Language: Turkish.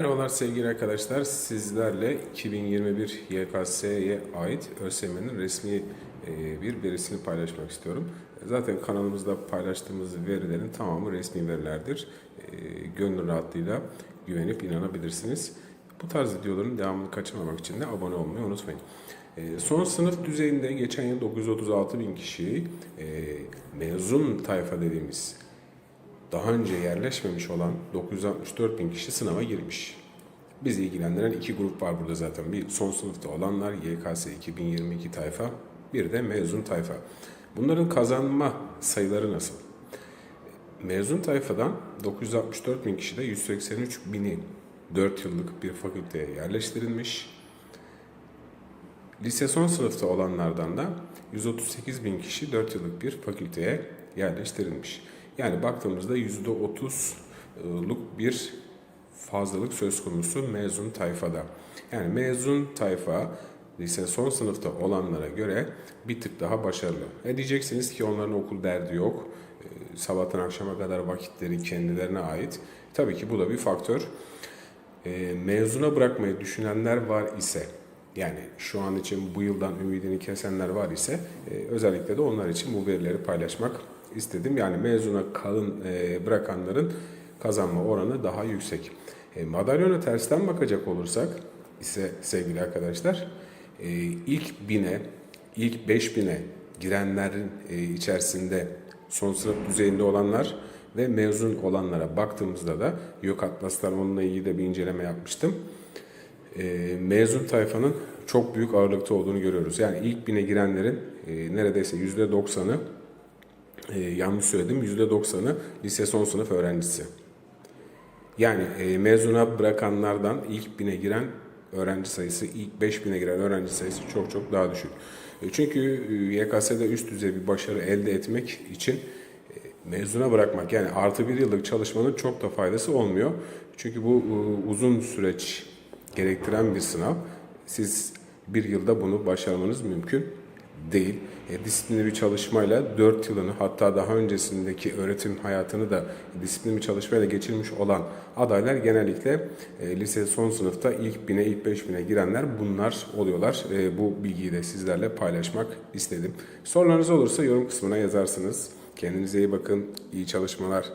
Merhabalar sevgili arkadaşlar. Sizlerle 2021 YKS'ye ait ÖSYM'nin resmi e, bir verisini paylaşmak istiyorum. Zaten kanalımızda paylaştığımız verilerin tamamı resmi verilerdir. E, Gönül rahatlığıyla güvenip inanabilirsiniz. Bu tarz videoların devamını kaçırmamak için de abone olmayı unutmayın. E, Son sınıf düzeyinde geçen yıl 936 bin kişi e, mezun tayfa dediğimiz daha önce yerleşmemiş olan 964 bin kişi sınava girmiş. Bizi ilgilendiren iki grup var burada zaten. Bir son sınıfta olanlar YKS 2022 tayfa, bir de mezun tayfa. Bunların kazanma sayıları nasıl? Mezun tayfadan 964 bin kişide 183 bini 4 yıllık bir fakülteye yerleştirilmiş. Lise son sınıfta olanlardan da 138 bin kişi 4 yıllık bir fakülteye yerleştirilmiş. Yani baktığımızda %30'luk bir fazlalık söz konusu mezun tayfada. Yani mezun tayfa lise son sınıfta olanlara göre bir tık daha başarılı. E diyeceksiniz ki onların okul derdi yok. E, sabahtan akşama kadar vakitleri kendilerine ait. Tabii ki bu da bir faktör. E, mezuna bırakmayı düşünenler var ise yani şu an için bu yıldan ümidini kesenler var ise e, özellikle de onlar için bu verileri paylaşmak istedim. Yani mezuna kalın e, bırakanların kazanma oranı daha yüksek. E, madalyona tersten bakacak olursak ise sevgili arkadaşlar e, ilk bine, ilk beş bine girenlerin e, içerisinde son sınıf düzeyinde olanlar ve mezun olanlara baktığımızda da Yok Atlas'tan onunla ilgili de bir inceleme yapmıştım mezun tayfanın çok büyük ağırlıkta olduğunu görüyoruz. Yani ilk bine girenlerin e, neredeyse yüzde doksanı e, yanlış söyledim yüzde doksanı lise son sınıf öğrencisi. Yani e, mezuna bırakanlardan ilk bine giren öğrenci sayısı, ilk 5 bine giren öğrenci sayısı çok çok daha düşük. E, çünkü e, YKS'de üst düzey bir başarı elde etmek için e, mezuna bırakmak yani artı bir yıllık çalışmanın çok da faydası olmuyor. Çünkü bu e, uzun süreç gerektiren bir sınav. Siz bir yılda bunu başarmanız mümkün değil. E, disiplinli bir çalışmayla 4 yılını hatta daha öncesindeki öğretim hayatını da disiplinli bir çalışmayla geçirmiş olan adaylar genellikle e, lise son sınıfta ilk bine ilk beş bine girenler bunlar oluyorlar. E, bu bilgiyi de sizlerle paylaşmak istedim. Sorularınız olursa yorum kısmına yazarsınız. Kendinize iyi bakın. İyi çalışmalar.